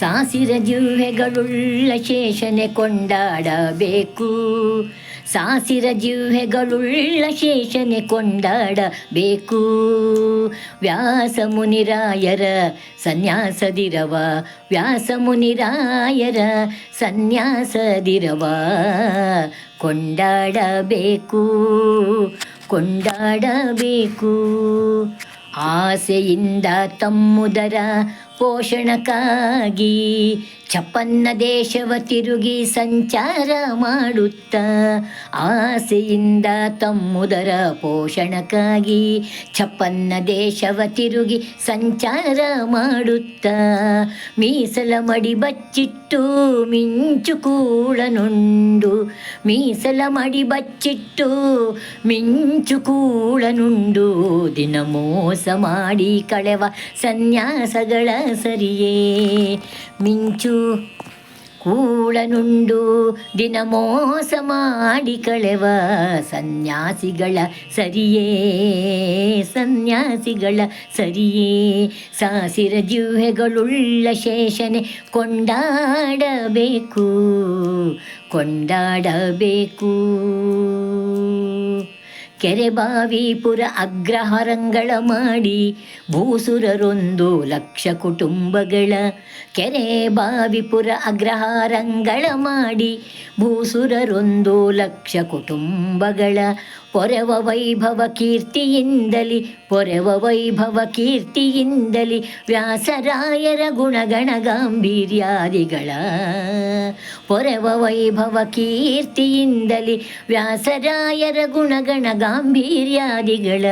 ಸಾಸಿರ ಜಿಹ್ವೆಗಳುಳ್ಳ ಶೇಷನೆ ಕೊಂಡಾಡಬೇಕು. ಸಾಸಿರ ಜಿಹ್ವೆಗಳುಳ್ಳ ಶೇಷನೆ ಕೊಂಡಾಡಬೇಕು. ವ್ಯಾಸ ಮುನಿರಾಯರ ಸನ್ಯಾಸದಿರವ ವ್ಯಾಸ ಮುನಿರಾಯರ ಸನ್ಯಾಸದಿರವ. ಕೊಂಡಾಡಬೇಕು ಕೊಂಡಾಡಬೇಕು. ಆಸೆಯಿಂದ ತಮ್ಮುದರ ಪೋಷಣಕ್ಕಾಗಿ ಚಪ್ಪನ್ನ ದೇಶವ ತಿರುಗಿ ಸಂಚಾರ ಮಾಡುತ್ತ ಆಸೆಯಿಂದ ತಮ್ಮುದರ ಪೋಷಣಕ್ಕಾಗಿ ಚಪ್ಪನ್ನ ದೇಶವ ತಿರುಗಿ ಸಂಚಾರ ಮಾಡುತ್ತ ಮೀಸಲ ಮಡಿ ಬಚ್ಚಿಟ್ಟು ಮಿಂಚು ಕೂಳನುಂಡು ಮೀಸಲ ಮಡಿ ಬಚ್ಚಿಟ್ಟು ಮಿಂಚು ಕೂಳನುಂಡು ದಿನ ಮೋಸ ಮಾಡಿ ಕಳೆವ ಸನ್ಯಾಸಗಳ ಸರಿಯೇ? ಮಿಂಚು. ಕೂಳನುಂಡು ದಿನ ಮೋಸ ಮಾಡಿ ಕಳೆವ ಸನ್ಯಾಸಿಗಳ ಸರಿಯೇ? ಸನ್ಯಾಸಿಗಳ ಸರಿಯೇ? ಸಾಸಿರ ಜಿಹ್ವೆಗಳುಳ್ಳ ಶೇಷನೆ ಕೊಂಡಾಡಬೇಕು. ಕೊಂಡಾಡಬೇಕು. ಕೆರೆ ಬಾವಿಪುರ ಅಗ್ರಹಾರಂಗಳ ಮಾಡಿ ಭೂಸುರರೊಂದು ಲಕ್ಷ ಕುಟುಂಬಗಳ ಕೆರೆ ಬಾವಿಪುರ ಅಗ್ರಹಾರಂಗಳ ಮಾಡಿ ಭೂಸುರರೊಂದು ಲಕ್ಷ ಕುಟುಂಬಗಳ ಪೊರೆವ ವೈಭವ ಕೀರ್ತಿಯಿಂದಲಿ, ಪೊರೆವ ವೈಭವ ಕೀರ್ತಿಯಿಂದಲಿ ವ್ಯಾಸರಾಯರ ಗುಣಗಣ ಗಾಂಭೀರ್ಯಾದಿಗಳ ಪೊರೆವ ವೈಭವ ಕೀರ್ತಿಯಿಂದಲಿ ವ್ಯಾಸರಾಯರ ಗುಣಗಣ ಗಾಂಭೀರ್ಯಾದಿಗಳ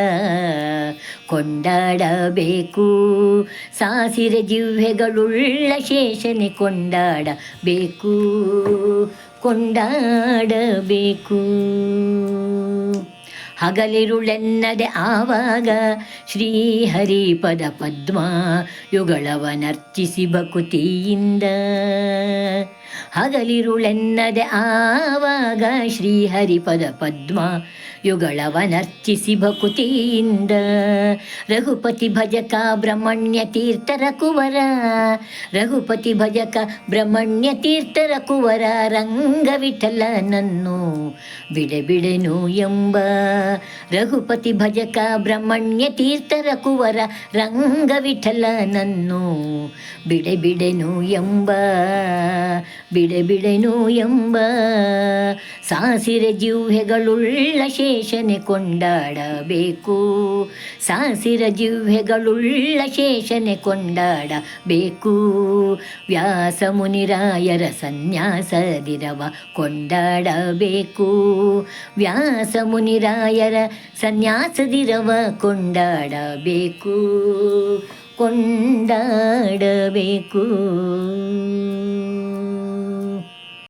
ಕೊಂಡಾಡಬೇಕು. ಸಾಸಿರೆ ಜಿಹ್ವೆಗಳುಳ್ಳ ಶೇಷನೆ ಕೊಂಡಾಡಬೇಕು. ಕೊಂಡಾಡಬೇಕು. ಹಗಲಿರುಳೆನ್ನದೆ ಆವಾಗ ಶ್ರೀಹರಿಪದ ಪದ್ಮ ಯುಗಳವನರ್ಚಿಸಿ ಬಕುತಿಯಿಂದ ಹಗಲಿರುಳೆನ್ನದೆ ಆವಾಗ ಶ್ರೀಹರಿಪದ ಪದ್ಮ ಯುಗಳವನರ್ಚಿಸಿ ಭಕುತಿಯಿಂದ ರಘುಪತಿ ಭಜಕ ಬ್ರಹ್ಮಣ್ಯ ತೀರ್ಥರ ಕುವರ. ರಘುಪತಿ ಭಜಕ ಬ್ರಹ್ಮಣ್ಯ ತೀರ್ಥರ ಕುವರ ರಂಗವಿಠಲನನ್ನು ಬಿಡೆಬಿಡೆನು ಎಂಬ. ರಘುಪತಿ ಭಜಕ ಬ್ರಹ್ಮಣ್ಯ ತೀರ್ಥರ ಕುವರ ರಂಗವಿಠಲನನ್ನು ಬಿಡೆ ಬಿಡೆನು ಎಂಬ. ಬಿಡೆ ಬಿಡೆನು ಎಂಬ. ಸಾಸಿರೆ ಜಿಹ್ವೆಗಳುಳ್ಳ ಶೇಷನೆ ಕೊಂಡಾಡಬೇಕು ಸಾಸಿರ ಜಿಹ್ವೆಗಳುಳ್ಳ ಶೇಷನೆ ಕೊಂಡಾಡಬೇಕು ವ್ಯಾಸ ಮುನಿರಾಯರ ಸನ್ಯಾಸದಿರವ ಕೊಂಡಾಡಬೇಕು. ವ್ಯಾಸ ಮುನಿರಾಯರ ಸನ್ಯಾಸದಿರವ ಕೊಂಡಾಡಬೇಕು. ಕೊಂಡಾಡಬೇಕು.